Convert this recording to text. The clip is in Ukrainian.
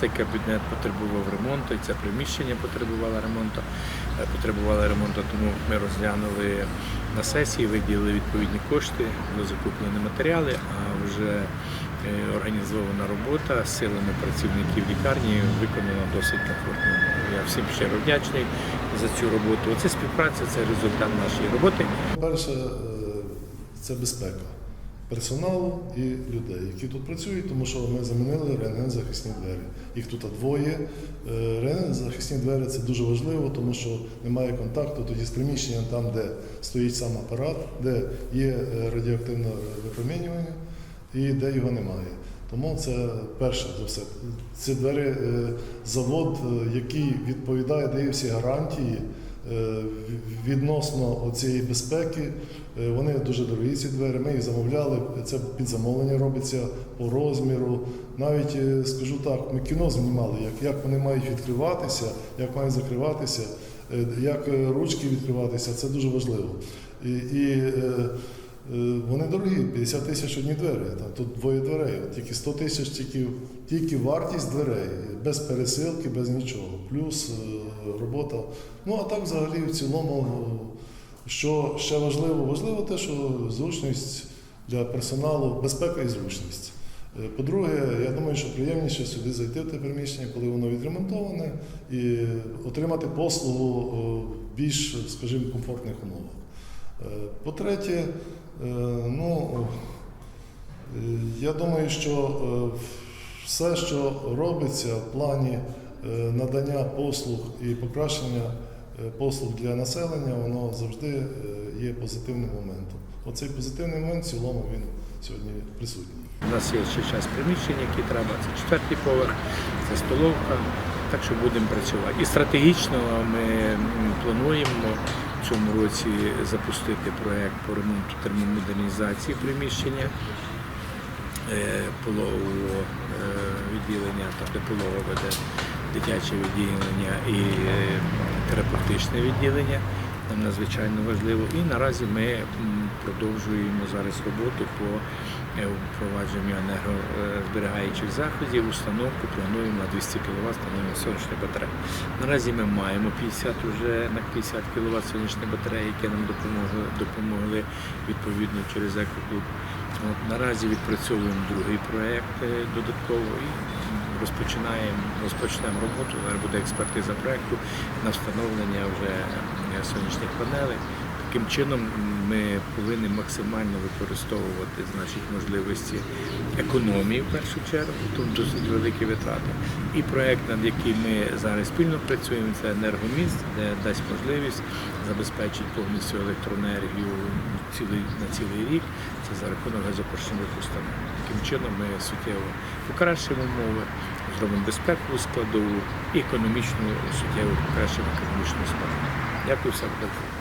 Цей кабінет потребував ремонту, і це приміщення потребувало ремонту. Е, Потребувало ремонту, тому ми розглянули на сесії, виділили відповідні кошти, були закуплені матеріали, а вже е, організована робота силами працівників лікарні виконана досить комфортно. Я всім щиро вдячний за цю роботу. Оце співпраця, це результат нашої роботи. Перше, е, це безпека персоналу і людей, які тут працюють, тому що ми замінили рентген-захисні двері. Їх тут двоє. Е, Рентген-захисні двері це дуже важливо, тому що немає контакту тоді з приміщенням там, де стоїть сам апарат, де є е, радіоактивне випромінювання і де його немає. Тому це перше за все. Ці двері е, завод, який відповідає, дає всі гарантії відносно цієї безпеки. Е, Вони дуже дорогі ці двері. Ми їх замовляли. Це під замовлення робиться по розміру. Навіть е, скажу так, ми кіно знімали, як, як вони мають відкриватися, як мають закриватися, е, як е, ручки відкриватися. Це дуже важливо. І, і е, Е, Вони дорогі, 50 тисяч одні двері. Там тут двоє дверей. Тільки 100 тисяч, тільки, тільки вартість дверей, без пересилки, без нічого. Плюс е, робота. Ну а так взагалі в цілому, е, що ще важливо, важливо те, що зручність для персоналу, безпека і зручність. Е, По-друге, я думаю, що приємніше сюди зайти в те приміщення, коли воно відремонтоване, і отримати послугу е, в більш, скажімо, комфортних умовах. Е, По-третє, е, ну, е, я думаю, що все, що робиться в плані надання послуг і покращення послуг для населення, воно завжди є позитивним моментом. Оцей позитивний момент в цілому він сьогодні присутній. У нас є ще час приміщень, які треба. Це четвертий поверх, це столовка. Так що будемо працювати. І стратегічно ми плануємо цьому році запустити проект по ремонту термомодернізації приміщення е, пологового е, відділення, тобто пологове веде дитяче відділення і е, терапевтичне відділення. Нам надзвичайно важливо. І наразі ми продовжуємо зараз роботу по е, впровадженню енергозберігаючих заходів. Установку плануємо на 200 кВт встановлення сонячних батарей. Наразі ми маємо 50 вже на 50 кВт сонячні батареї, які нам допомогли, допомогли відповідно через екоклуб. От, наразі відпрацьовуємо другий проєкт е, додатково і розпочинаємо, розпочнемо роботу. Зараз буде експертиза проєкту на встановлення вже е, сонячних панелей. Таким чином ми повинні максимально використовувати значить, можливості економії в першу чергу, тут досить великі витрати. І проєкт, над яким ми зараз спільно працюємо, це енергоміст, де дасть можливість забезпечити повністю електроенергію цілий, на цілий рік. Це за рахунок газопоршневих установ. Таким чином ми суттєво покращимо умови, зробимо безпекову складову і економічну суттєво покращимо економічну складову. Дякую, добре.